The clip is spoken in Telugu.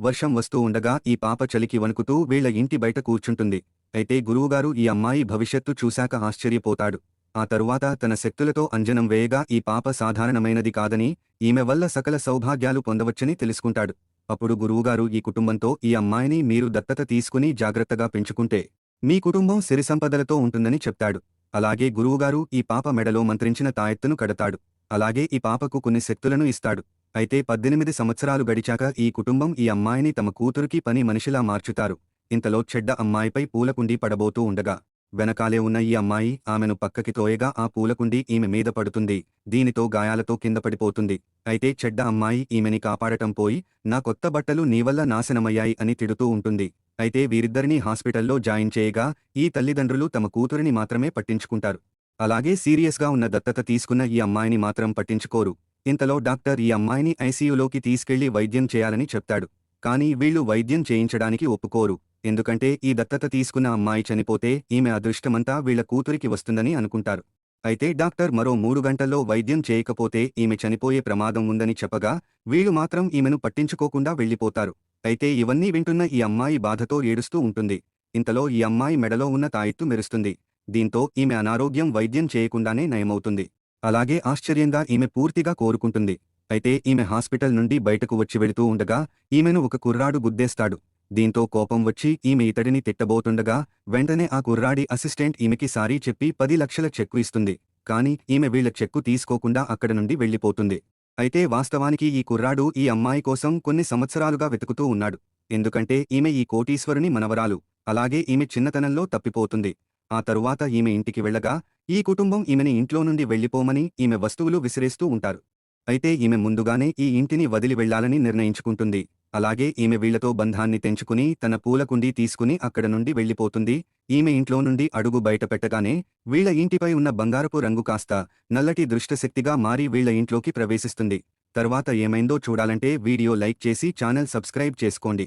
వర్షం వస్తూ ఉండగా ఈ పాప చలికి వణుకుతూ వీళ్ళ ఇంటి బయట కూర్చుంటుంది. అయితే గురువుగారు ఈ అమ్మాయి భవిష్యత్తు చూశాక ఆశ్చర్యపోతాడు. ఆ తరువాత తన శక్తులతో అంజనం వేయగా ఈ పాప సాధారణమైనది కాదని ఈమె వల్ల సకల సౌభాగ్యాలు పొందవచ్చని తెలుసుకుంటాడు. అప్పుడు గురువుగారు ఈ కుటుంబంతో ఈ అమ్మాయిని మీరు దత్తత తీసుకుని జాగ్రత్తగా పెంచుకుంటే మీ కుటుంబం సిరిసంపదలతో ఉంటుందని చెప్తాడు. అలాగే గురువుగారు ఈ పాప మెడలో మంత్రించిన తాయెత్తును కడతాడు. అలాగే ఈ పాపకు కొన్ని శక్తులను ఇస్తాడు. అయితే పద్దెనిమిది సంవత్సరాలు గడిచాక ఈ కుటుంబం ఈ అమ్మాయిని తమ కూతురికి పని మనిషిలా మార్చుతారు. ఇంతలో చెడ్డ అమ్మాయిపై పూలకుండీ పడబోతూ ఉండగా వెనకాలే ఉన్న ఈ అమ్మాయి ఆమెను పక్కకి తోయగా ఆ పూలకుండీ ఈమె మీద పడుతుంది. దీనితో గాయాలతో కింద పడిపోతుంది. అయితే చెడ్డ అమ్మాయి ఈమెని కాపాడటం పోయి నా కొత్త బట్టలు నీవల్ల నాశనమయ్యాయి అని తిడుతూ ఉంటుంది. అయితే వీరిద్దరినీ హాస్పిటల్లో జాయిన్ చేయగా ఈ తల్లిదండ్రులు తమ కూతురిని మాత్రమే పట్టించుకుంటారు. అలాగే సీరియస్గా ఉన్న దత్తత తీసుకున్న ఈ అమ్మాయిని మాత్రం పట్టించుకోరు. ఇంతలో డాక్టర్ ఈ అమ్మాయిని ఐసీయూలోకి తీసుకెళ్ళి వైద్యం చేయాలని చెప్తాడు. కానీ వీళ్ళు వైద్యం చేయించడానికి ఒప్పుకోరు. ఎందుకంటే ఈ దత్తత తీసుకున్న అమ్మాయి చనిపోతే ఈమె అదృష్టమంతా వీళ్ళ కూతురికి వస్తుందని అనుకుంటారు. అయితే డాక్టర్ మరో మూడు గంటల్లో వైద్యం చేయకపోతే ఈమె చనిపోయే ప్రమాదం ఉందని చెప్పగా వీళ్ళు మాత్రం ఈమెను పట్టించుకోకుండా వెళ్ళిపోతారు అయితే ఇవన్నీ వింటున్న ఈ అమ్మాయి బాధతో ఏడుస్తూ ఉంటుంది. ఇంతలో ఈ అమ్మాయి మెడలో ఉన్న తాయిత్తు మెరుస్తుంది. దీంతో ఈమె అనారోగ్యం వైద్యం చేయకుండానే నయమవుతుంది. అలాగే ఆశ్చర్యంగా ఈమె పూర్తిగా కోరుకుంటుంది. అయితే ఈమె హాస్పిటల్ నుండి బయటకు వచ్చి వెళుతూ ఉండగా ఈమెను ఒక కుర్రాడు గుద్దేస్తాడు. దీంతో కోపం వచ్చి ఈమె ఇతడిని తిట్టబోతుండగా వెంటనే ఆ కుర్రాడి అసిస్టెంట్ ఈమెకి సారీ చెప్పి పది లక్షల చెక్కు ఇస్తుంది. కాని ఈమె వీళ్ళ చెక్కు తీసుకోకుండా అక్కడ నుండి వెళ్ళిపోతుంది అయితే వాస్తవానికి ఈ కుర్రాడు ఈ అమ్మాయి కోసం కొన్ని సంవత్సరాలుగా వెతుకుతూ ఉన్నాడు. ఎందుకంటే ఈమె ఈ కోటీశ్వరుని మనవరాలు. అలాగే ఈమె చిన్నతనంలో తప్పిపోతుంది. ఆ తరువాత ఈమె ఇంటికి వెళ్ళగా ఈ కుటుంబం ఈమెని ఇంట్లో నుండి వెళ్ళిపోమని ఈమె వస్తువులు విసిరేస్తూ ఉంటారు. అయితే ఈమె ముందుగానే ఈ ఇంటిని వదిలి వెళ్ళాలని నిర్ణయించుకుంటుంది. అలాగే ఈమె వీళ్ళతో బంధాన్ని తెంచుకుని తన పూలకుండీ తీసుకుని అక్కడ నుండి వెళ్ళిపోతుంది ఈమె ఇంట్లో నుండి అడుగు బయట పెట్టగానే వీళ్ళ ఇంటిపై ఉన్న బంగారపు రంగు కాస్త నల్లటి దృష్టశక్తిగా మారి వీళ్ళ ఇంట్లోకి ప్రవేశిస్తుంది. తర్వాత ఏమైందో చూడాలంటే వీడియో లైక్ చేసి ఛానల్ సబ్స్క్రైబ్ చేసుకోండి.